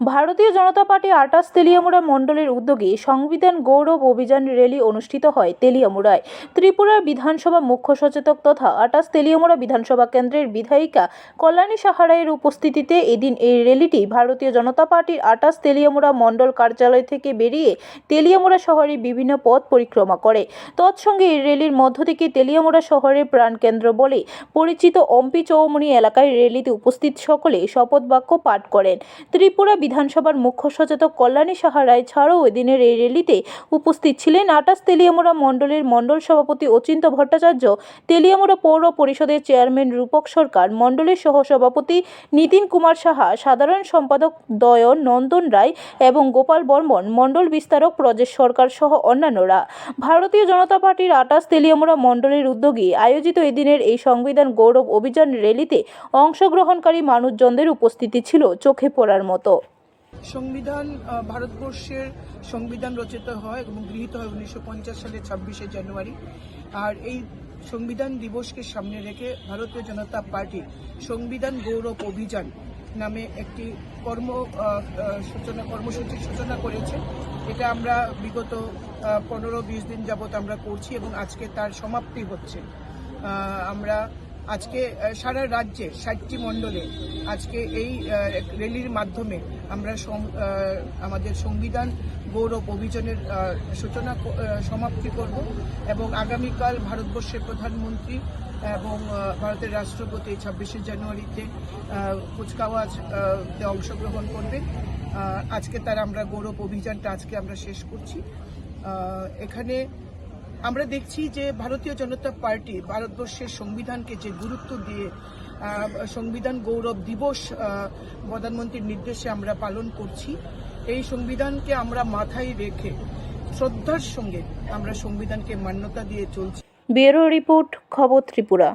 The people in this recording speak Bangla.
ভারতীয় জনতা পার্টি আটাশ তেলিয়ামুড়া মণ্ডলের উদ্যোগে সংবিধান গৌরব অভিযান র্যালি অনুষ্ঠিত হয় তেলিয়ামুড়ায়। ত্রিপুরার বিধানসভা মুখ্য সচেতক তথা আটাশ তেলিয়ামুড়া বিধানসভা কেন্দ্রের বিধায়িকা কল্যাণী সাহারায়ের উপস্থিতিতে এদিন এই র্যালিটি ভারতীয় জনতা পার্টির আটাশ তেলিয়ামুড়া মণ্ডল কার্যালয় থেকে বেরিয়ে তেলিয়ামুড়া শহরের বিভিন্ন পথ পরিক্রমা করে। তৎসঙ্গে এই র্যালির মধ্য থেকে তেলিয়ামুড়া শহরের প্রাণকেন্দ্র বলে পরিচিত অম্পি চৌমুনি এলাকায় র্যালিতে উপস্থিত সকলে শপথ বাক্য পাঠ করেন। ত্রিপুরা বিধানসভার মুখ্য সচেতক কল্যাণী সাহা রায় ছাড়াও এদিনের এই র্যালিতে উপস্থিত ছিলেন আটাশ তেলিয়ামুড়া মণ্ডলের মণ্ডল সভাপতি অচিন্ত ভট্টাচার্য, তেলিয়ামুড়া পৌর পরিষদের চেয়ারম্যান রূপক সরকার, মণ্ডলের সহসভাপতি নীতিন কুমার সাহা, সাধারণ সম্পাদক দয়ন নন্দন রায় এবং গোপাল বর্মন, মণ্ডল বিস্তারক প্রজেশ সরকার সহ অন্যান্যরা। ভারতীয় জনতা পার্টির আটাশ তেলিয়ামুড়া মণ্ডলের উদ্যোগে আয়োজিত এদিনের এই সংবিধান গৌরব অভিযান র্যালিতে অংশগ্রহণকারী মানুষজনদের উপস্থিতি ছিল চোখে পড়ার মতো। সংবিধান ভারতবর্ষের সংবিধান রচিত হয় এবং গৃহীত হয় উনিশশো সালের ছাব্বিশে জানুয়ারি। আর এই সংবিধান দিবসকে সামনে রেখে ভারতীয় জনতা পার্টি সংবিধান গৌরব অভিযান নামে একটি কর্ম সূচনা কর্মসূচির সূচনা করেছে। এটা আমরা বিগত পনেরো বিশ দিন যাবত আমরা করছি এবং আজকে তার সমাপ্তি হচ্ছে। আমরা আজকে সারা রাজ্যে ষাটটি মণ্ডলে আজকে এই র্যালির মাধ্যমে আমরা আমাদের সংবিধান গৌরব অভিযানের সূচনা সমাপ্তি করব এবং আগামীকাল ভারতবর্ষের প্রধানমন্ত্রী এবং ভারতের রাষ্ট্রপতি ছাব্বিশে জানুয়ারিতে আহ, কুচকাওয়াজ আহ, তে অংশগ্রহণ করবে আজকে তার আমরা গৌরব অভিযানটা আজকে আমরা শেষ করছি। এখানে আমরা দেখছি যে ভারতীয় জনতা পার্টি ভারতবর্ষের সংবিধানকে যে গুরুত্ব দিয়ে সংবিধান গৌরব দিবস প্রধানমন্ত্রীর নির্দেশে আমরা পালন করছি, এই সংবিধানকে আমরা মাথায় রেখে শ্রদ্ধার সঙ্গে আমরা সংবিধানকে মান্যতা দিয়ে চলছি। ব্যুরো রিপোর্ট, খবর ত্রিপুরা।